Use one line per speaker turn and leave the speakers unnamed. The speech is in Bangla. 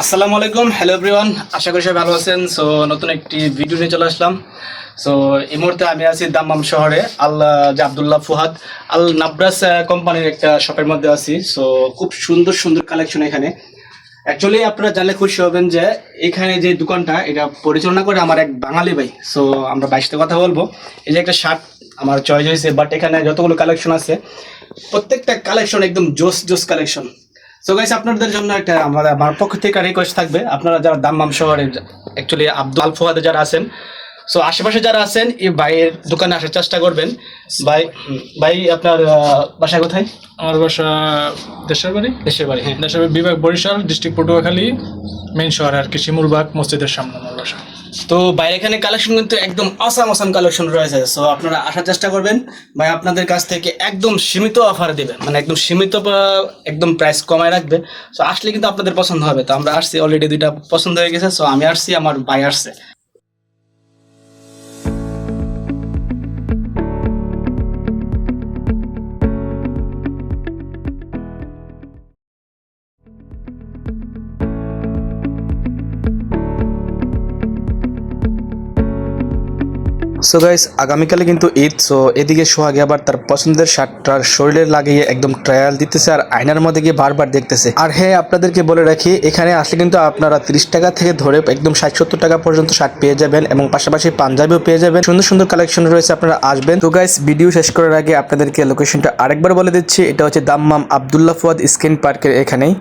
আসসালামু আলাইকুম হ্যালো এভরিওয়ান আশা করি সবাই ভালো আছেন। সো নতুন একটি ভিডিও নিয়ে চলে আসলাম। সো এই মুহূর্তে আমি আছি দাম্মাম শহরে আল্লাহ যে আবদুল্লাহ ফুহাদ। আল নাবরাস কোম্পানির একটা শপের মধ্যে আছি। সো খুব সুন্দর সুন্দর কালেকশন এখানে। অ্যাকচুয়ালি আপনারা জানলে খুশি হবেন যে, এখানে যে দোকানটা, এটা পরিচালনা করে আমার এক বাঙালি ভাই। সো আমরা বাইশটা কথা বলব। এই যে একটা শার্ট আমার চয়েস হয়েছে বাট এখানে যতগুলো কালেকশন আছে, প্রত্যেকটা কালেকশন একদম জোস জোস কালেকশন সো গাইস আপনাদের জন্য একটা আমার আমার পক্ষ থেকে রিকোয়েস্ট থাকবে। আপনারা যারা দাম্মাম শহরে অ্যাকচুয়ালি আব্দুল আল ফুয়াদে যারা আছেন সো আশেপাশে যারা আছেন এই ভাইয়ের দোকানে আসার চেষ্টা করবেন। ভাই ভাই আপনার বাসা কোথায়?
আমার বাসা দেশের বাড়ি।
দেশের বাড়ি হ্যাঁ।
দেশের বাড়ি বিভাগ বরিশাল ডিস্ট্রিক্ট পটুয়াখালী মেন শহর আর কি শিমুলবাগ মসজিদের সামনে আমার বাসা।
তো বাইরে এখানে কালেকশন কিন্তু একদম অসাম অসাম কালেকশন রয়েছে। সো আপনারা আসার চেষ্টা করবেন। ভাই, আপনাদের কাছ থেকে একদম সীমিত অফার দেবে। মানে একদম সীমিত একদম প্রাইস কমায় রাখবে। সো আসলে কিন্তু আপনাদের পছন্দ হবে। তো আমরা আসছি অলরেডি দুইটা পছন্দ হয়ে গেছে। সো আমি আসছি, আমার ভাই আসছে সো গাইস আগামীকালে কিন্তু ঈদ সো এদিকে সোহাগে আবার তার পছন্দের শার্টটার শরীরে লাগিয়ে একদম ট্রায়াল দিতেছে আর আয়নার মধ্যে গিয়ে বারবার দেখতেছে। আর হ্যাঁ আপনাদেরকে বলে রাখি, এখানে আসলে কিন্তু আপনারা তিরিশ টাকা থেকে ধরে একদম ষাট সত্তর টাকা পর্যন্ত শার্ট পেয়ে যাবেন এবং পাশাপাশি পাঞ্জাবিও পেয়ে যাবেন। সুন্দর সুন্দর কালেকশন রয়েছে, আপনারা আসবেন। তো গাইস ভিডিও শেষ করার আগে আপনাদেরকে লোকেশনটা আরেকবার বলে দিচ্ছি, এটা হচ্ছে দাম্মাম আবদুল্লাহ ফুয়াদ স্ক্রিন পার্কের এখানেই।